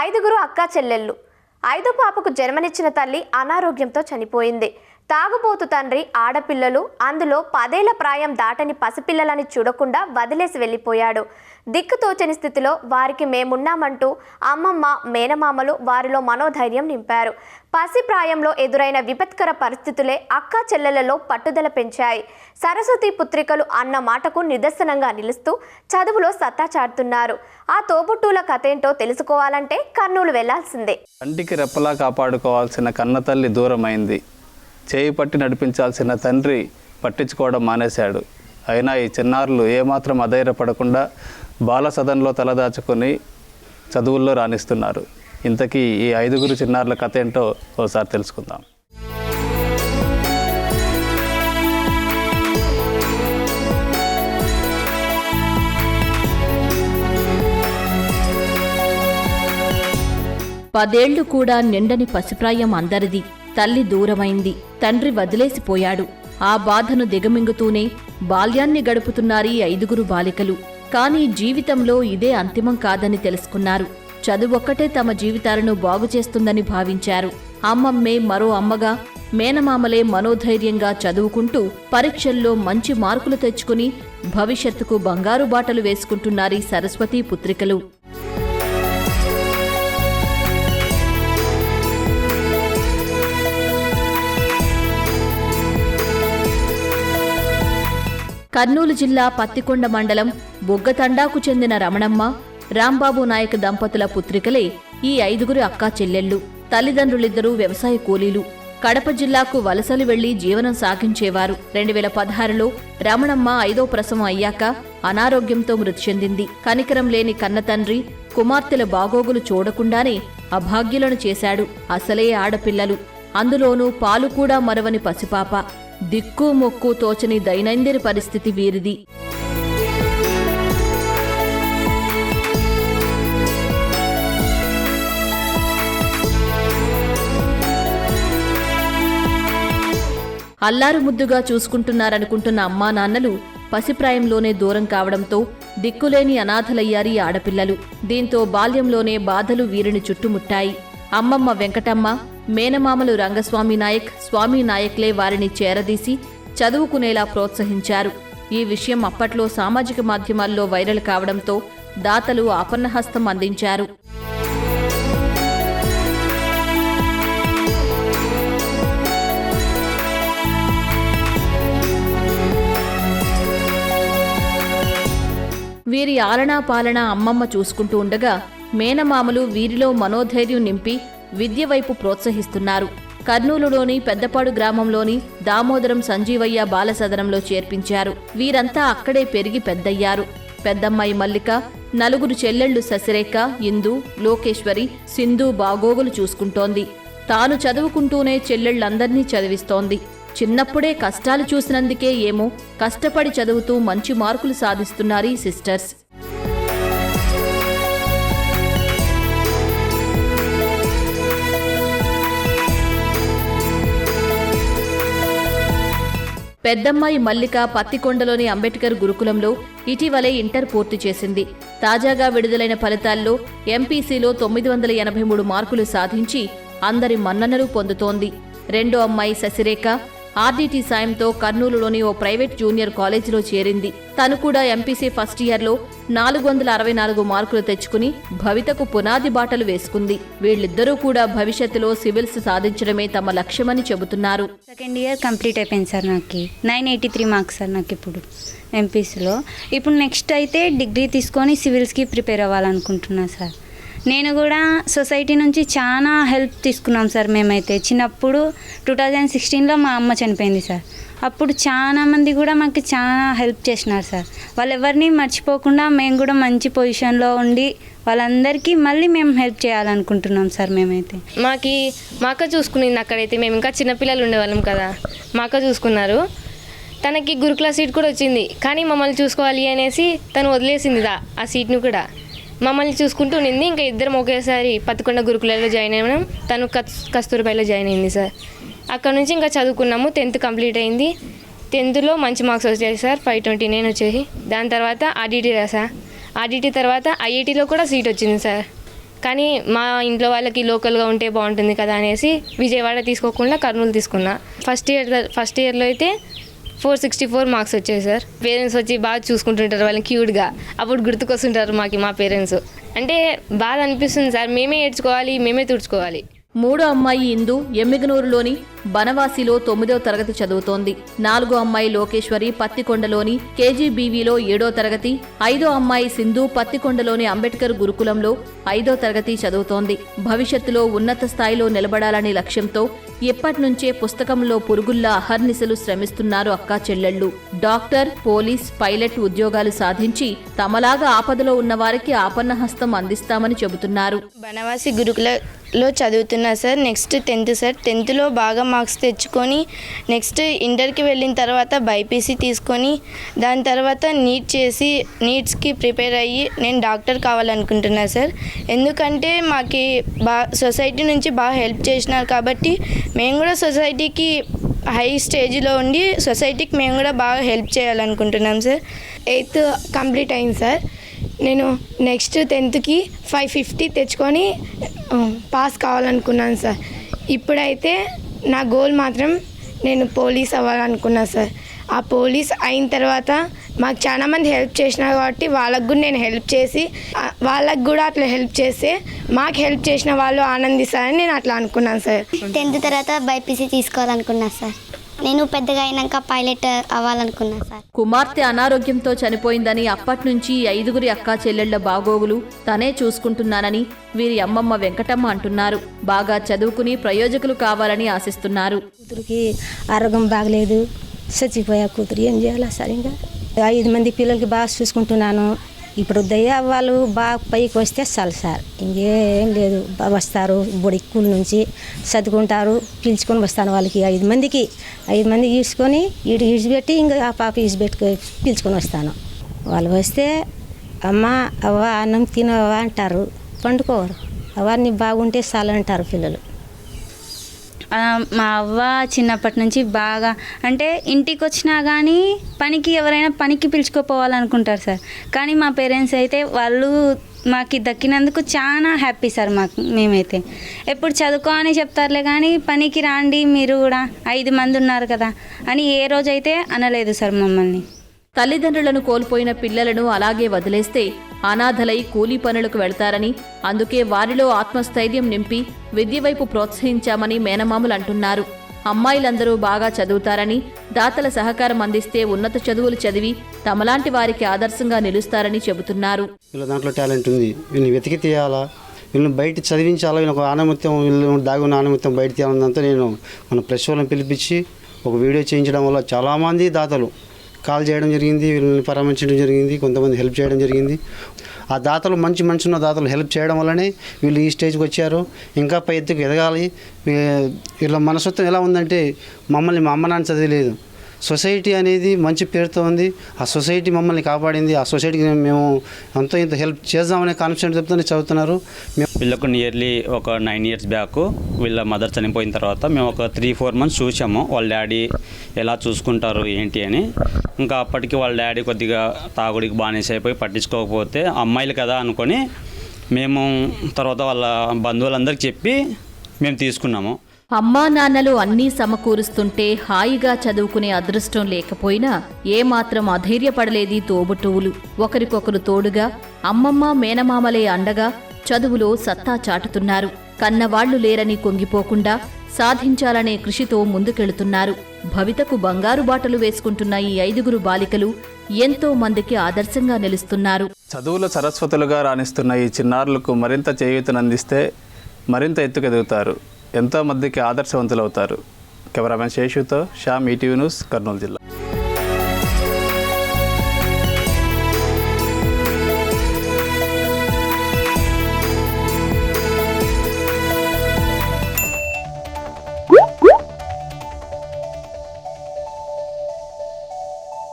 ఐదుగురు అక్కా చెల్లెళ్ళు. ఐదో పాపకు జన్మనిచ్చిన తల్లి అనారోగ్యంతో చనిపోయింది. తాగుబోతు తండ్రి ఆడపిల్లలు అందులో పదేళ్ళ ప్రాయం దాటని పసిపిల్లలని చూడకుండా వదిలేసి వెళ్ళిపోయాడు. దిక్కుతోచని స్థితిలో వారికి మేమున్నామంటూ అమ్మమ్మ మేనమామలు వారిలో మనోధైర్యం నింపారు. పసి ప్రాయంలో ఎదురైన విపత్కర పరిస్థితులే అక్క చెల్లెలలో పట్టుదల పెంచాయి. సరస్వతి పుత్రికలు అన్న మాటకు నిదర్శనంగా నిలుస్తూ చదువులో సత్తా చాటుతున్నారు. ఆ తోబుట్టుల కథేంటో తెలుసుకోవాలంటే కర్నూలు వెళ్ళాల్సిందే. కంటికి రెప్పలా కాపాడుకోవాల్సిన కన్నతల్లి దూరమైంది. చేయి పట్టి నడిపించాల్సిన తండ్రి పట్టించుకోవడం మానేశాడు. అయినా ఈ చిన్నారులు ఏమాత్రం అధైర్యపడకుండా బాల సదన్లో తలదాచుకొని చదువుల్లో రాణిస్తున్నారు. ఇంతకీ ఈ ఐదుగురు చిన్నారుల కథ ఏంటో ఓసారి తెలుసుకుందాం. పదేళ్ళు కూడా నిండని పసిప్రాయం అందరిది. తల్లి దూరమైంది. తండ్రి వదిలేసిపోయాడు. ఆ బాధను దిగమింగుతూనే బాల్యాన్ని గడుపుతున్నారీ ఐదుగురు బాలికలు. కానీ జీవితంలో ఇదే అంతిమం కాదని తెలుసుకున్నారు. చదువొక్కటే తమ జీవితాలను బాగుచేస్తుందని భావించారు. అమ్మమ్మే మరో అమ్మగా మేనమామలే మనోధైర్యంగా చదువుకుంటూ పరీక్షల్లో మంచి మార్కులు తెచ్చుకుని భవిష్యత్తుకు బంగారు బాటలు వేసుకుంటున్నారీ సరస్వతీ పుత్రికలు. కర్నూలు జిల్లా పత్తికొండ మండలం బొగ్గతండాకు చెందిన రమణమ్మ రాంబాబు నాయక్ దంపతుల పుత్రికలే ఈ ఐదుగురు అక్కా చెల్లెళ్ళు తల్లిదండ్రులిద్దరూ వ్యవసాయ కూలీలు. కడప జిల్లాకు వలసలు వెళ్ళి జీవనం సాగించేవారు. రెండు వేల పదహారులో రమణమ్మ ఐదో ప్రసవం అయ్యాక అనారోగ్యంతో మృతి చెందింది. కనికరం లేని కన్నతండ్రి కుమార్తెల బాగోగులు చూడకుండానే అభాగ్యులను చేశాడు. అసలే ఆడపిల్లలు. అందులోనూ పాలు కూడా మరవని పసిపాప. దిక్కు మొక్కు తోచని దైనందిన పరిస్థితి వీరిది. అల్లారు ముద్దుగా చూసుకుంటున్నారనుకుంటున్న అమ్మా నాన్నలు పసిప్రాయంలోనే దూరం కావడంతో దిక్కులేని అనాథలయ్యారి ఆడపిల్లలు. దీంతో బాల్యంలోనే బాధలు వీరిని చుట్టుముట్టాయి. అమ్మమ్మ వెంకటమ్మ మేనమామలు రంగస్వామి నాయక్ స్వామి నాయక్లే వారిని చేరదీసి చదువుకునేలా ప్రోత్సహించారు. ఈ విషయం అప్పట్లో సామాజిక మాధ్యమాల్లో వైరల్ కావడంతో దాతలు అపన్నహస్తం అందించారు. వీరి ఆలనా పాలన అమ్మమ్మ చూసుకుంటూ ఉండగా మేనమామలు వీరిలో మనోధైర్యం నింపి విద్య వైపు ప్రోత్సహిస్తున్నారు. కర్నూలులోని పెద్దపాడు గ్రామంలోని దామోదరం సంజీవయ్య బాలసదనంలో చేర్పించారు. వీరంతా అక్కడే పెరిగి పెద్దయ్యారు. పెద్దమ్మాయి మల్లిక నలుగురు చెల్లెళ్ళు శశిరేఖ ఇందు లోకేశ్వరి సింధు బాగోగులు చూసుకుంటోంది. తాను చదువుకుంటూనే చెల్లెళ్ళందర్నీ చదివిస్తోంది. చిన్నప్పుడే కష్టాలు చూసినందుకే ఏమో కష్టపడి చదువుతూ మంచి మార్కులు సాధిస్తున్నారీ సిస్టర్స్. పెద్దమ్మాయి మల్లిక పత్తికొండలోని అంబేద్కర్ గురుకులంలో ఇటీవలే ఇంటర్ పూర్తి చేసింది. తాజాగా విడుదలైన ఫలితాల్లో ఎంపీసీలో తొమ్మిది వందల ఎనభై మూడు మార్కులు సాధించి అందరి మన్ననలు పొందుతోంది. రెండో అమ్మాయి శశిరేఖ ఆర్డీటీ సాయంతో కర్నూలులోని ఓ ప్రైవేట్ జూనియర్ కాలేజీలో చేరింది. తను కూడా ఎంపీసీ ఫస్ట్ ఇయర్లో నాలుగు వందల అరవై నాలుగు మార్కులు తెచ్చుకుని భవితకు పునాది బాటలు వేసుకుంది. వీళ్ళిద్దరూ కూడా భవిష్యత్తులో సివిల్స్ సాధించడమే తమ లక్ష్యమని చెబుతున్నారు. సెకండ్ ఇయర్ కంప్లీట్ అయిపోయింది సార్ నాకు. Nine eighty three marks sir నాకు ఇప్పుడు ఎంపీసీలో. ఇప్పుడు నెక్స్ట్ అయితే డిగ్రీ తీసుకొని సివిల్స్కి ప్రిపేర్ అవ్వాలనుకుంటున్నా సార్. నేను కూడా సొసైటీ నుంచి చాలా హెల్ప్ తీసుకున్నాం సార్ మేమైతే. చిన్నప్పుడు టూ థౌజండ్ సిక్స్టీన్లో మా అమ్మ చనిపోయింది సార్. అప్పుడు చాలా మంది కూడా మాకు చాలా హెల్ప్ చేసినారు సార్. వాళ్ళు ఎవరిని మర్చిపోకుండా మేము కూడా మంచి పొజిషన్లో ఉండి వాళ్ళందరికీ మళ్ళీ మేము హెల్ప్ చేయాలనుకుంటున్నాం సార్ మేమైతే. మాకి మా అక్క చూసుకునింది అక్కడైతే మేము. ఇంకా చిన్నపిల్లలు ఉండేవాళ్ళం కదా. మా అక్క చూసుకున్నారు. తనకి గురుకుల సీట్ కూడా వచ్చింది. కానీ మమ్మల్ని చూసుకోవాలి అనేసి తను వదిలేసింది ఆ సీట్ను కూడా. మమ్మల్ని చూసుకుంటూ నింది ఇంకా ఇద్దరం ఒకేసారి పత్తికొండ గురుకులలో జాయిన్ అయినాం. తను కస్తూరిబాయిలో జాయిన్ అయింది సార్. అక్కడ నుంచి ఇంకా చదువుకున్నాము. టెన్త్ కంప్లీట్ అయింది. టెన్త్లో మంచి మార్క్స్ వచ్చాయి సార్. ఫైవ్ ట్వంటీ నైన్ వచ్చేసి దాని తర్వాత ఆర్డిటీ రాసా ఆడిటీ తర్వాత ఐఐటీలో కూడా సీట్ వచ్చింది సార్. కానీ మా ఇంట్లో వాళ్ళకి లోకల్గా ఉంటే బాగుంటుంది కదా అనేసి విజయవాడ తీసుకోకుండా కర్నూలు తీసుకున్నా. ఫస్ట్ ఇయర్ ఫస్ట్ ఇయర్లో అయితే ఫోర్ సిక్స్టీ ఫోర్ మార్క్స్ వచ్చాయి సార్. పేరెంట్స్ వచ్చి బాగా చూసుకుంటుంటారు వాళ్ళని క్యూట్గా. అప్పుడు గుర్తుకొస్తుంటారు మాకు మా పేరెంట్స్. అంటే బాధ అనిపిస్తుంది సార్. మేమే ఏడ్చుకోవాలి మేమే తుడుచుకోవాలి. మూడో అమ్మాయి ఇందు ఎమ్మిగనూరులోని బనవాసిలో తొమ్మిదో తరగతి చదువుతోంది. నాలుగో అమ్మాయి లోకేశ్వరి పత్తికొండలోని కేజీబీవీలో ఏడో తరగతి ఐదో అమ్మాయి సింధు పత్తికొండలోని అంబేద్కర్ గురుకులంలో ఐదో తరగతి చదువుతోంది. భవిష్యత్తులో ఉన్నత స్థాయిలో నిలబడాలనే లక్ష్యంతో ఎప్పటినుంచే పుస్తకంలో పురుగుల్లా అహర్నిశలు శ్రమిస్తున్నారు అక్కా చెల్లెళ్ళు. డాక్టర్ పోలీస్ పైలట్ ఉద్యోగాలు సాధించి తమలాగా ఆపదలో ఉన్నవారికి ఆపన్నహస్తం అందిస్తామని చెబుతున్నారు. బనవాసి లో చదువుతున్నా సార్. Next tenth sir. టెన్త్లో బాగా మార్క్స్ తెచ్చుకొని నెక్స్ట్ ఇంటర్కి వెళ్ళిన తర్వాత బైపీసీ తీసుకొని దాని తర్వాత నీట్ చేసి నీట్స్కి ప్రిపేర్ అయ్యి నేను డాక్టర్ కావాలనుకుంటున్నా సార్. ఎందుకంటే మాకు బా సొసైటీ నుంచి బాగా హెల్ప్ చేసినారు కాబట్టి మేము కూడా సొసైటీకి హై స్టేజ్లో ఉండి సొసైటీకి మేము కూడా బాగా హెల్ప్ చేయాలనుకుంటున్నాం సార్. ఎయిత్ కంప్లీట్ అయింది సార్. నేను నెక్స్ట్ టెన్త్కి ఫైవ్ ఫిఫ్టీ తెచ్చుకొని పాస్ కావాలనుకున్నాను సార్. ఇప్పుడైతే నా గోల్ మాత్రం నేను పోలీస్ అవ్వాలనుకున్నా సార్. ఆ పోలీస్ అయిన తర్వాత మాకు చాలా మంది హెల్ప్ చేసినారు కాబట్టి వాళ్ళకు కూడా నేను హెల్ప్ చేసి వాళ్ళకు కూడా అట్లా హెల్ప్ చేస్తే మాకు హెల్ప్ చేసిన వాళ్ళు ఆనందిస్తారని నేను అట్లా అనుకున్నాను సార్. టెన్త్ తర్వాత బైపీసీ తీసుకోవాలనుకున్నా సార్. నేను పెద్దగా అయినాక పైలట్ అవ్వాలనుకున్నా సార్. కుమార్తె అనారోగ్యంతో చనిపోయిందని అప్పట్నుంచి ఈ ఐదుగురి అక్కా చెల్లెళ్ళ బాగోగులు తనే చూసుకుంటున్నానని వీరి అమ్మమ్మ వెంకటమ్మ అంటున్నారు. బాగా చదువుకుని ప్రయోజకులు కావాలని ఆశిస్తున్నారు. కూతురికి ఆరోగ్యం బాగలేదు చచ్చిపోయా కూతురు. ఏం చేయాలా సార్ ఇంకా? ఐదు మంది పిల్లలకి బాగా చూసుకుంటున్నాను. ఇప్పుడు దయ్యా వాళ్ళు బాగా పైకి వస్తే చాలు సార్. ఇంకేం లేదు. వస్తారు. బొడి స్కూల్ నుంచి చదువుకుంటారు పిలుచుకొని వస్తాను వాళ్ళకి. ఐదు మందికి. ఐదు మంది ఈడ్చుకొని ఇటు ఈడ్చిపెట్టి ఇంకా ఆ పాప ఈడ్చిపెట్టుకు పిలుచుకొని వస్తాను. వాళ్ళు వస్తే అమ్మ అవ్వ అన్నం తినవా అంటారు. పండుకోరు. అవన్నీ బాగుంటే చాలు అంటారు పిల్లలు. మా అవ్వ చిన్నప్పటి నుంచి బాగా అంటే ఇంటికి వచ్చినా కానీ పనికి ఎవరైనా పనికి పిలుచుకోపోవాలనుకుంటారు సార్. కానీ మా పేరెంట్స్ అయితే వాళ్ళు మాకు దక్కినందుకు చాలా హ్యాపీ సార్ మాకు మేమైతే. ఎప్పుడు చదువుకో అని చెప్తారులే కానీ పనికి రాండి మీరు కూడా ఐదు మంది ఉన్నారు కదా అని ఏ రోజైతే అనలేదు సార్ మమ్మల్ని. తల్లిదండ్రులను కోల్పోయిన పిల్లలను అలాగే వదిలేస్తే అనాథలై కూలీ పనులకు వెళ్తారని అందుకే వారిలో ఆత్మస్థైర్యం నింపి విద్య వైపు ప్రోత్సహించామని మేనమామలు అంటున్నారు. అమ్మాయిలందరూ బాగా చదువుతారని దాతల సహకారం అందిస్తే ఉన్నత చదువులు చదివి తమలాంటి వారికి ఆదర్శంగా నిలుస్తారని చెబుతున్నారు. వీళ్ళ దాంట్లో టాలెంట్ ఉంది. వీళ్ళని వెతికి తీయాలా? వీళ్ళని బయట చదివించాలా? వీళ్ళని ఒక ఆనమత్యం వీళ్ళు దాగి ఉన్న ఆనమత్యం బయట తీయాలన్నంత నేను మన ప్రెస్ వాళ్ళని పిలిపించి ఒక వీడియో చేయించడం వల్ల చాలామంది దాతలు కాల్ చేయడం జరిగింది వీళ్ళని పరామర్శించడం జరిగింది కొంతమంది హెల్ప్ చేయడం జరిగింది. ఆ దాతలు మంచి మంచి ఉన్న దాతలు హెల్ప్ చేయడం వల్లనే వీళ్ళు ఈ స్టేజ్కి వచ్చారు. ఇంకా పై ఎత్తుకు ఎదగాలి. వీళ్ళ మనస్తత్వం ఎలా ఉందంటే మమ్మల్ని మా అమ్మ నాన్న చదివలేదు. సొసైటీ అనేది మంచి పేరుతో ఉంది. ఆ సొసైటీ మమ్మల్ని కాపాడింది. ఆ సొసైటీకి మేము ఎంతో ఇంత హెల్ప్ చేద్దామనే కాన్ఫిడెంట్ చెప్తూనే చదువుతున్నారు. మేము వీళ్ళకు నియర్లీ ఒక నైన్ ఇయర్స్ బ్యాక్ వీళ్ళ మదర్ చనిపోయిన తర్వాత మేము ఒక త్రీ ఫోర్ మంత్స్ చూసాము. వాళ్ళ డాడీ ఎలా చూసుకుంటారు ఏంటి అని. ఇంకా అప్పటికి వాళ్ళ డాడీ కొద్దిగా తాగుడికి బానిస అయిపోయి పట్టించుకోకపోతే అమ్మాయిలు కదా అనుకొని మేము తర్వాత వాళ్ళ బంధువులందరికీ చెప్పి మేము తీసుకున్నాము. అమ్మా నాన్నలు అన్నీ సమకూరుస్తుంటే హాయిగా చదువుకునే అదృష్టం లేకపోయినా ఏమాత్రం అధైర్యపడలేది తోబుట్టువులు. ఒకరికొకరు తోడుగా అమ్మమ్మ మేనమామలే అండగా చదువులో సత్తా చాటుతున్నారు. కన్నవాళ్ళు లేరని కొంగిపోకుండా సాధించాలనే కృషితో ముందుకెళుతున్నారు. భవితకు బంగారు బాటలు వేసుకుంటున్న ఈ ఐదుగురు బాలికలు ఎంతో మందికి ఆదర్శంగా నిలుస్తున్నారు. చదువుల సరస్వతులుగా రాణిస్తున్న ఈ చిన్నారులకు మరింత చేయూతనందిస్తే మరింత ఎత్తుకెదుగుతారు. ఎంతో మందికి ఆదర్శవంతులవుతారు. కెమెరామెన్ శేషుతో శ్యామ్ ఈటీవీ న్యూస్ కర్నూలు జిల్లా.